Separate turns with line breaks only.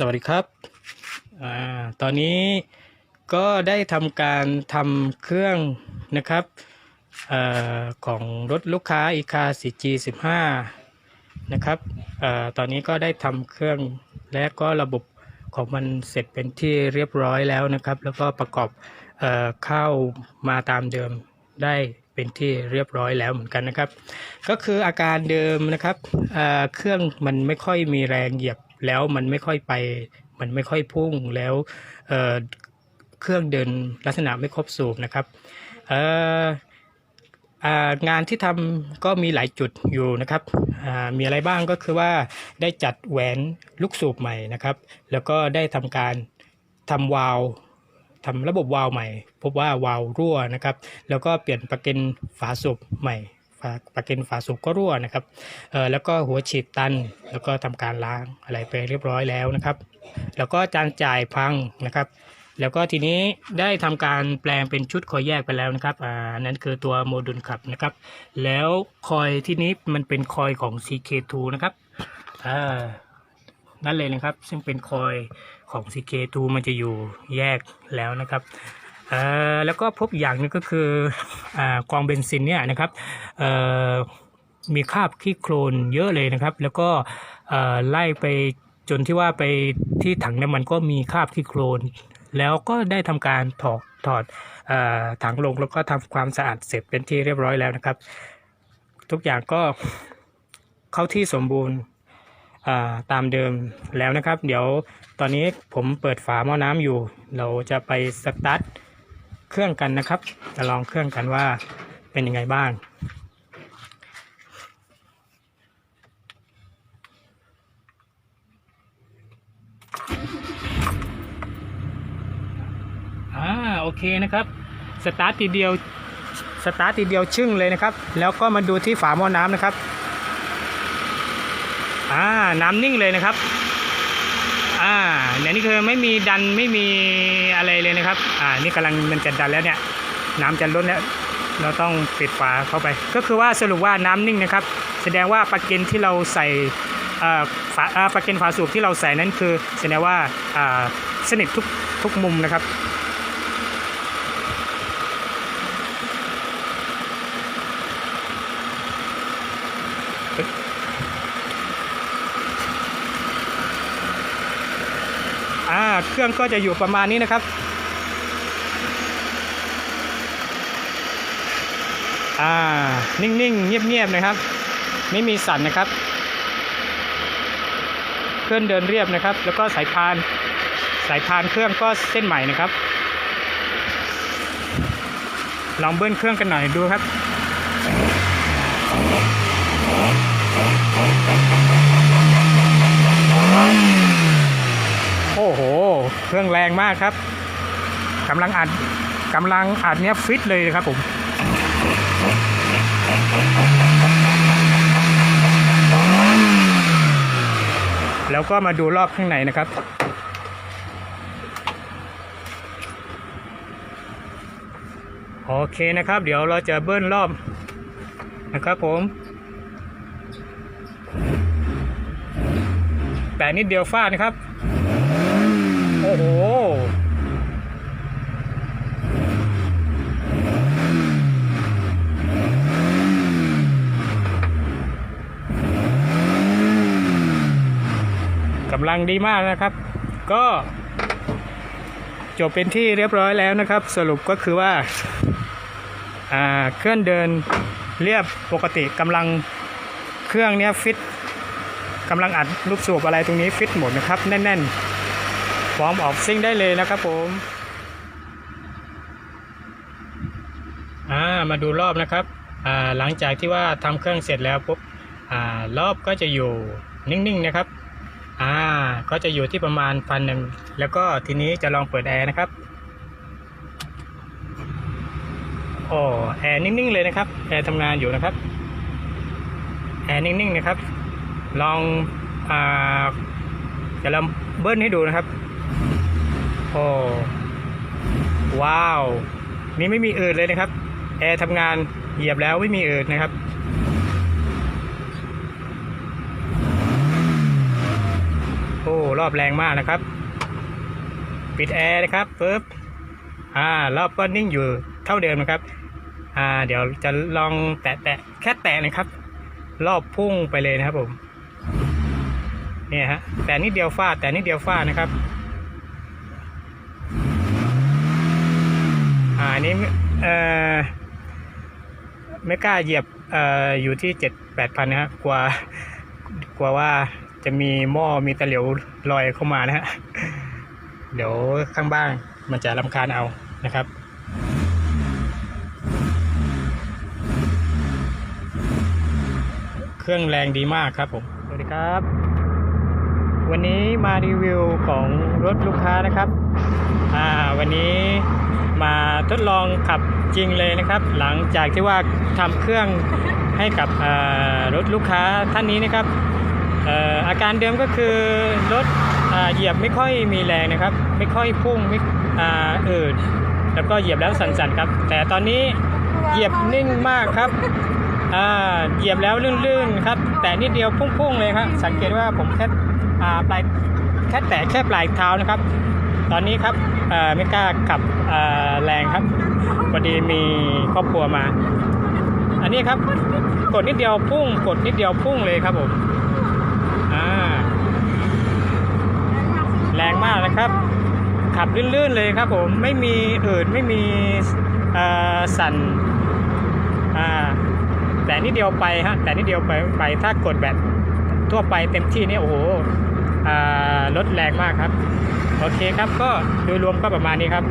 สวัสดีครับอตอนนี้ก็ได้ทำการทำเครื่องนะครับอของรถลูกค้าอีคา 4G15 นะครับอตอนนี้ก็ได้ทำเครื่องและก็ระบบของมันเสร็จเป็นที่เรียบร้อยแล้วนะครับ แล้วก็ประกอบเอเข้ามาตามเดิมได้เป็นที่เรียบร้อยแล้วเหมือนกันนะครับ ก็คืออาการเดิมนะครับเเครื่องมันไม่ค่อยมีแรงเหยียบ แล้วมันไม่ค่อยไป มันไม่ค่อยพุ่งแล้วเเครื่องเดินลักษณะไม่ครบสูบนะครับงานที่ทำก็มีหลายจุดอยู่นะครับ มีอะไรบ้างก็คือว่าได้จัดแหวนลูกสูบใหม่นะครับ แล้วก็ได้ทำการทำวาล์วทำระบบวาล์วใหม่ พบว่าวาล์วรั่วนะครับ แล้วก็เปลี่ยนประเก็นฝาสูบใหม่ ฝาประเกนฝาสูบก็รั่วนะครับเออแล้วก็หัวฉีดตันแล้วก็ทำการล้างอะไรไปเรียบร้อยแล้วนะครับ แล้วก็จานจ่ายพังนะครับแล้วก็ทีนี้ได้ทำการแปลงเป็นชุดคอยแยกไปแล้วนะครับ อ่า นั่นคือตัวโมดูลขับนะครับ แล้วคอยที่นี้มันเป็นคอยของ CK2 นะครับ อ่า นั่นเลยนะครับ ซึ่งเป็นคอยของ CK2 มันจะอยู่แยกแล้วนะครับอ แล้วก็พบอย่างนึงก็คืออกองเบนซินเนี่ยนะครับมีคราบขี้โคลนเยอะเลยนะครับ แล้วก็ไล่ไปจนที่ว่าไปที่ถังน้ำมันก็มีคราบขี้โคลนแล้วก็ได้ทำการถอดถอดอถังลงแล้วก็ทำความสะอาดเสร็จเป็นที่เรียบร้อยแล้วนะครับ ทุกอย่างก็เข้าที่สมบูรณ์ตามเดิมแล้วนะครับ เดี๋ยวตอนนี้ผมเปิดฝาหม้อน้ำอยู่ เราจะไปสตาร์ท เครื่องกันนะครับ จะลองเครื่องกันว่าเป็นยังไงบ้าง อ่าโอเคนะครับ สตาร์ททีเดียว สตาร์ททีเดียวชึ่งเลยนะครับ แล้วก็มาดูที่ฝาหม้อน้ำนะครับ อ่า น้ำนิ่งเลยนะครับ อ่าเนี่ยนี่คือไม่มีดันไม่มีอะไรเลยนะครับ อ่า นี่กำลังมันจะดันแล้วเนี่ย น้ำจะล้นแล้ว เราต้องปิดฝาเข้าไป ก็คือว่าสรุปว่าน้ำนิ่งนะครับ แสดงว่าปลั๊กเกนที่เราใส่เอ่อฝาอ่าปลั๊กเกนฝาสูบที่เราใส่นั้นคือ แสดงว่าอ่าสนิททุกทุกมุมนะครับ อ่าเครื่องก็จะอยู่ประมาณนี้นะครับอ่านิ่งๆ เงียบๆนะครับ ไม่มีสั่นนะครับเครื่องเดินเรียบนะครับ แล้วก็สายพานสายพานเครื่องก็เส้นใหม่นะครับ ลองเบิ้ลเครื่องกันหน่อยดูครับ เครื่องแรงมากครับกำลังอัดกำลังอัดเนี้ยฟิตเลยครับผมแล้วก็มาดูรอบข้างในนะครับ โอเคนะครับ เดี๋ยวเราจะเบิ้ลรอบนะครับผม แต่นิดเดียวฟาดนะครับ อ้โหกำลังดีมากนะครับ ก็จบเป็นที่เรียบร้อยแล้วนะครับ สรุปก็คือว่าาเครื่องเดินเรียบปกติกำลังเครื่องเนี้ยฟิตกำลังอัดลูกสูบอะไรตรงนี้ฟิตหมดนะครับ แน่น ๆ พร้อมออกซิ่งได้เลยนะครับผมอ่ามาดูรอบนะครับอ่าหลังจากที่ว่าทำเครื่องเสร็จแล้วปุ๊บอ่ารอบก็จะอยู่นิ่งๆนะครับอ่าก็จะอยู่ที่ประมาณพันหนึ่งแล้วก็ทีนี้จะลองเปิดแอร์นะครับโอ้แอร์นิ่งๆเลยนะครับแอร์ทำงานอยู่นะครับแอร์นิ่งๆนะครับ ลองอ่าจะลองเบิ้ลให้ดูนะครับ โอ้ว้าว นี่ไม่มีเอืดเลยนะครับ แอร์ทำงานเหยียบแล้วไม่มีเอืดนะครับ โอ้รอบแรงมากนะครับ ปิดแอร์นะครับปึ๊บอ่ารอบก็นิ่งอยู่เท่าเดิมนะครับ อ่า เดี๋ยวจะลองแตะแตะแค่แตะนะครับ รอบพุ่งไปเลยนะครับผมเนี่ยฮะแต่นิดเดียวฟาดแต่นิดเดียวฟาดนะครับาอันนี้เออไม่กล้าเหยียบเอออยู่ที่เจ็ดแปดพันนะฮะกลัวกลัวว่าจะมีหม้อมีตะเหลียวลอยเข้ามานะฮะเดี๋ยวข้างบ้านมันจะรำคาญเอานะครับเครื่องแรงดีมากครับผม สวัสดีครับ วันนี้มารีวิวของรถลูกค้านะครับ อ่า วันนี้ มาทดลองขับจริงเลยนะครับ หลังจากที่ว่าทำเครื่องให้กับรถลูกค้าท่านนี้นะครับออาการเดิมก็คือรถเหยียบไม่ค่อยมีแรงนะครับ ไม่ค่อยพุ่งไม่อ,อืดแล้วก็เหยียบแล้วสั่นๆครับ แต่ตอนนี้เหยียบนิ่งมากครับเหยียบแล้วลื่นๆครับ แต่นิดเดียวพุ่งๆเลยครับ สังเกตว่าผมแค่ปลายแค่แตะแค่ปลายเท้านะครับ ตอนนี้ครับไม่กล้าขับแรงครับพอดีมีครอบครัวมา อันนี้ครับ กดนิดเดียวพุ่ง กดนิดเดียวพุ่งเลยครับผมแรงมากนะครับ ขับลื่นๆเลยครับผมไม่มีอืดไม่มีสั่นแต่นิดเดียวไปฮะแต่นิดเดียวไปไปถ้ากดแบบทั่วไปเต็มที่นี่โอ้โห รถแรงมากครับ โอเคครับก็โดยรวมก็ประมาณนี้ครับ